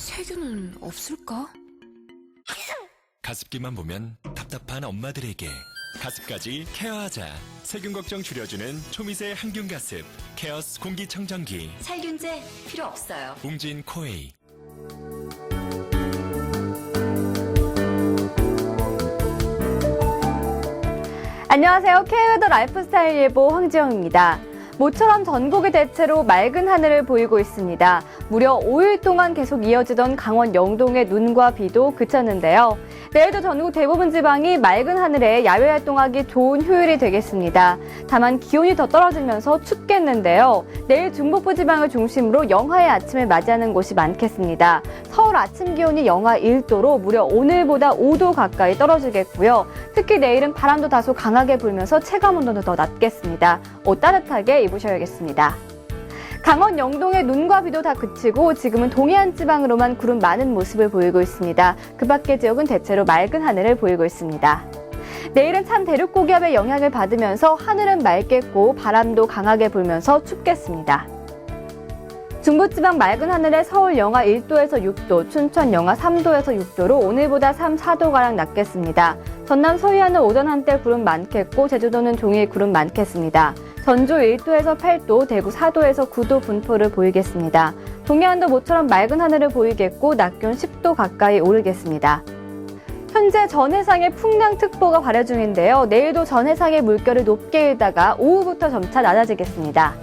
세균은 없을까? 가습기만 보면 답답한 엄마들에게 가습까지 케어하자. 세균 걱정 줄여주는 초미세 항균 가습 케어스 공기청정기 살균제 필요 없어요. 웅진 코웨이 안녕하세요. 케어더 라이프스타일 예보 황지영입니다. 모처럼 전국이 대체로 맑은 하늘을 보이고 있습니다. 무려 5일 동안 계속 이어지던 강원 영동의 눈과 비도 그쳤는데요. 내일도 전국 대부분 지방이 맑은 하늘에 야외 활동하기 좋은 휴일이 되겠습니다. 다만 기온이 더 떨어지면서 춥겠는데요. 내일 중북부 지방을 중심으로 영하의 아침을 맞이하는 곳이 많겠습니다. 서울 아침 기온이 영하 1도로 무려 오늘보다 5도 가까이 떨어지겠고요. 특히 내일은 바람도 다소 강하게 불면서 체감 온도는 더 낮겠습니다. 옷 따뜻하게 입으셔야겠습니다. 강원 영동의 눈과 비도 다 그치고 지금은 동해안 지방으로만 구름 많은 모습을 보이고 있습니다. 그 밖의 지역은 대체로 맑은 하늘을 보이고 있습니다. 내일은 찬 대륙 고기압의 영향을 받으면서 하늘은 맑겠고 바람도 강하게 불면서 춥겠습니다. 중부지방 맑은 하늘에 서울 영하 1도에서 6도, 춘천 영하 3도에서 6도로 오늘보다 3, 4도가량 낮겠습니다. 전남 서해안은 오전 한때 구름 많겠고 제주도는 종일 구름 많겠습니다. 전주 1도에서 8도, 대구 4도에서 9도 분포를 보이겠습니다. 동해안도 모처럼 맑은 하늘을 보이겠고 낮 기온 10도 가까이 오르겠습니다. 현재 전해상에 풍랑특보가 발효 중인데요. 내일도 전해상의 물결을 높게 일다가 오후부터 점차 낮아지겠습니다.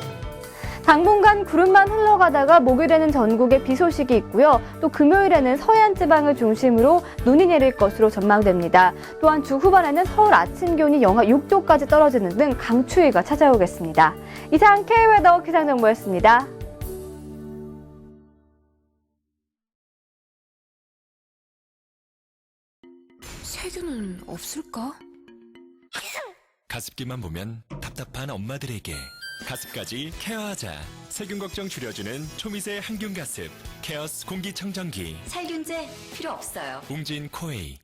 당분간 구름만 흘러가다가 목요일에는 전국에 비 소식이 있고요. 또 금요일에는 서해안 지방을 중심으로 눈이 내릴 것으로 전망됩니다. 또한 주 후반에는 서울 아침 기온이 영하 6도까지 떨어지는 등 강추위가 찾아오겠습니다. 이상 K웨더 기상정보였습니다. 세균은 없을까? 가습기만 보면 답답한 엄마들에게 가습까지 케어하자. 세균 걱정 줄여주는 초미세 항균 가습 케어스 공기청정기 살균제 필요 없어요. 웅진 코웨이